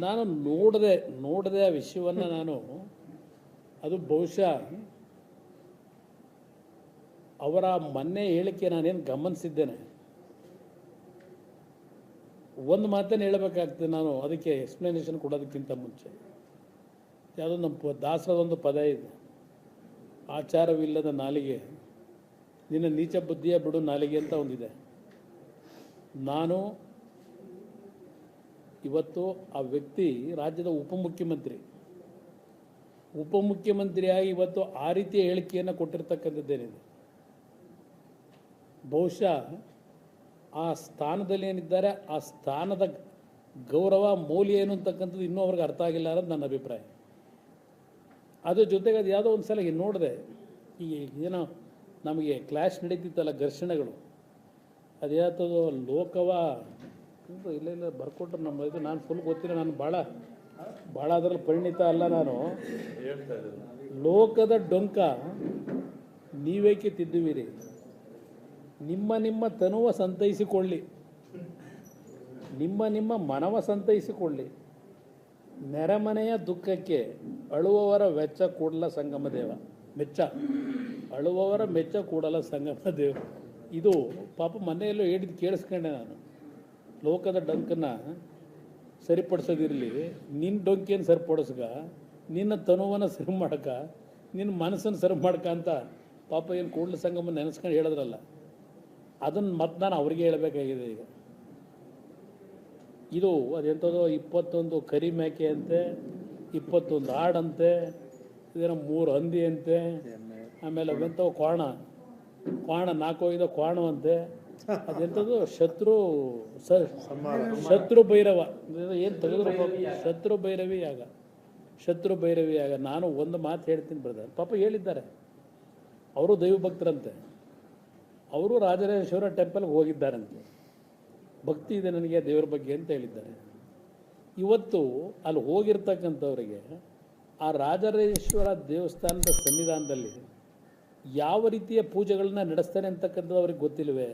ನಾನು ನೋಡದೆ ನೋಡದೆ ಆ ವಿಷಯವನ್ನು ನಾನು, ಅದು ಬಹುಶಃ ಅವರ ಮೊನ್ನೆ ಹೇಳಿಕೆ ನಾನೇನು ಗಮನಿಸಿದ್ದೇನೆ. ಒಂದು ಮಾತನ್ನು ಹೇಳಬೇಕಾಗ್ತದೆ ನಾನು, ಅದಕ್ಕೆ ಎಕ್ಸ್ಪ್ಲನೇಷನ್ ಕೊಡೋದಕ್ಕಿಂತ ಮುಂಚೆ. ಯಾವುದೋ ನಮ್ಮ ದಾಸರದೊಂದು ಪದ ಇದೆ. ಆಚಾರವಿಲ್ಲದ ನಾಲಿಗೆ, ನಿನ್ನ ನೀಚ ಬುದ್ಧಿಯ ಬಿಡು ನಾಲಿಗೆ ಅಂತ ಒಂದಿದೆ. ನಾನು ಇವತ್ತು ಆ ವ್ಯಕ್ತಿ ರಾಜ್ಯದ ಉಪಮುಖ್ಯಮಂತ್ರಿ. ಉಪಮುಖ್ಯಮಂತ್ರಿಯಾಗಿ ಇವತ್ತು ಆ ರೀತಿಯ ಹೇಳಿಕೆಯನ್ನು ಕೊಟ್ಟಿರ್ತಕ್ಕಂಥದ್ದೇನಿದೆ? ಬಹುಶಃ ಆ ಸ್ಥಾನದಲ್ಲಿ ಏನಿದ್ದಾರೆ, ಆ ಸ್ಥಾನದ ಗೌರವ, ಮೌಲ್ಯ ಏನು ಅಂತಕ್ಕಂಥದ್ದು ಇನ್ನೂ ಅವ್ರಿಗೆ ಅರ್ಥ ಆಗಿಲ್ಲ ಅನ್ನೋದು ನನ್ನ ಅಭಿಪ್ರಾಯ. ಅದ್ರ ಜೊತೆಗೆ ಅದು ಯಾವುದೋ ಒಂದು ಸಲ ನೋಡಿದೆ, ಈ ಏನೋ ನಮಗೆ ಕ್ಲಾಶ್ ನಡೀತಿತ್ತಲ್ಲ ಘರ್ಷಣೆಗಳು. ಅದ್ಯಾತದೋ ಲೋಕವ ಇದು ಇಲ್ಲ ಇಲ್ಲ, ಬರ್ಕೊಟ್ರು ನಮ್ಮ ಇದು, ನಾನು ಫುಲ್ ಗೊತ್ತಿಲ್ಲ, ನಾನು ಭಾಳ ಭಾಳ ಅದರಲ್ಲಿ ಪರಿಣಿತ ಅಲ್ಲ ನಾನು. ಲೋಕದ ಡೊಂಕ, ನೀವೇಕೆ ತಿದ್ದುವಿರಿ? ನಿಮ್ಮ ನಿಮ್ಮ ತನುವ ಸಂತೈಸಿಕೊಳ್ಳಿ. ನಿಮ್ಮ ನಿಮ್ಮ ಮನವ ಸಂತೈಸಿಕೊಳ್ಳಿ. ನೆರೆಮನೆಯ ದುಃಖಕ್ಕೆ ಅಳುವವರ ವೆಚ್ಚ ಕೂಡಲ ಸಂಗಮ ದೇವ. ಮೆಚ್ಚ. ಅಳುವವರ ಮೆಚ್ಚ ಕೂಡಲ ಸಂಗಮ ದೇವ. ಇದು ಪಾಪ ಮನೆಯಲ್ಲೂ ಹೇಳಿದ್ದು ಕೇಳಿಸ್ಕೊಂಡೆ ನಾನು. ಲೋಕದ ಡಂಕನ್ನ ಸರಿಪಡಿಸೋದಿರಲಿ. ನಿನ್ನ ಡೊಂಕಿಯನ್ನು ಸರಿಪಡಿಸ್ಗ ನಿನ್ನ ತನುವನ್ನು ಸರಿ ಮಾಡಕ ನಿನ್ನ ಮನಸ್ಸನ್ನು ಸರಿ ಮಾಡಕ ಅಂತ ಪಾಪ ಏನು ಕೂಡಲ ಸಂಗಮ ನೆನೆಸ್ಕೊಂಡು ಹೇಳಿದ್ರಲ್ಲ ಅದನ್ನು ಮತ್ತೆ ನಾನು ಅವ್ರಿಗೆ ಹೇಳಬೇಕಾಗಿದೆ ಈಗ. ಇದು ಅದೆಂಥದ್ದು ಇಪ್ಪತ್ತೊಂದು ಕರಿ ಮೇಕೆ ಅಂತೆ ಇಪ್ಪತ್ತೊಂದು ಆಡಂತೆ ಇದೇನೋ ಮೂರು ಹಂದಿ ಅಂತೆ ಆಮೇಲೆ ಅವೆಂಥವು ಕ್ವಾಣ ಕ್ವಾಣ ನಾಲ್ಕು ಐದು ಕ್ವಾಣವಂತೆ ಅದೆಂಥದ್ದು ಶತ್ರು ಸ ಶತ್ರು ಭೈರವ. ಏನು ತೆಗೆದ್ರು ಪಾಪ? ಶತ್ರು ಭೈರವಿ ಯಾಗ ಶತ್ರು ಭೈರವಿ ಯಾಗ ನಾನು ಒಂದು ಮಾತು ಹೇಳ್ತೀನಿ ಬ್ರದರ್ ಪಾಪ ಹೇಳಿದ್ದಾರೆ. ಅವರು ದೈವ ಭಕ್ತರಂತೆ ಅವರು ರಾಜರಾಜೇಶ್ವರ ಟೆಂಪಲ್ಗೆ ಹೋಗಿದ್ದಾರಂತೆ. ಭಕ್ತಿ ಇದೆ ನನಗೆ ದೇವರ ಬಗ್ಗೆ ಅಂತ ಹೇಳಿದ್ದಾರೆ. ಇವತ್ತು ಅಲ್ಲಿ ಹೋಗಿರ್ತಕ್ಕಂಥವ್ರಿಗೆ ಆ ರಾಜರಾಜೇಶ್ವರ ದೇವಸ್ಥಾನದ ಸನ್ನಿಧಾನದಲ್ಲಿ ಯಾವ ರೀತಿಯ ಪೂಜೆಗಳನ್ನ ನಡೆಸ್ತಾರೆ ಅಂತಕ್ಕಂಥದ್ದು ಅವ್ರಿಗೆ ಗೊತ್ತಿಲ್ವೇ?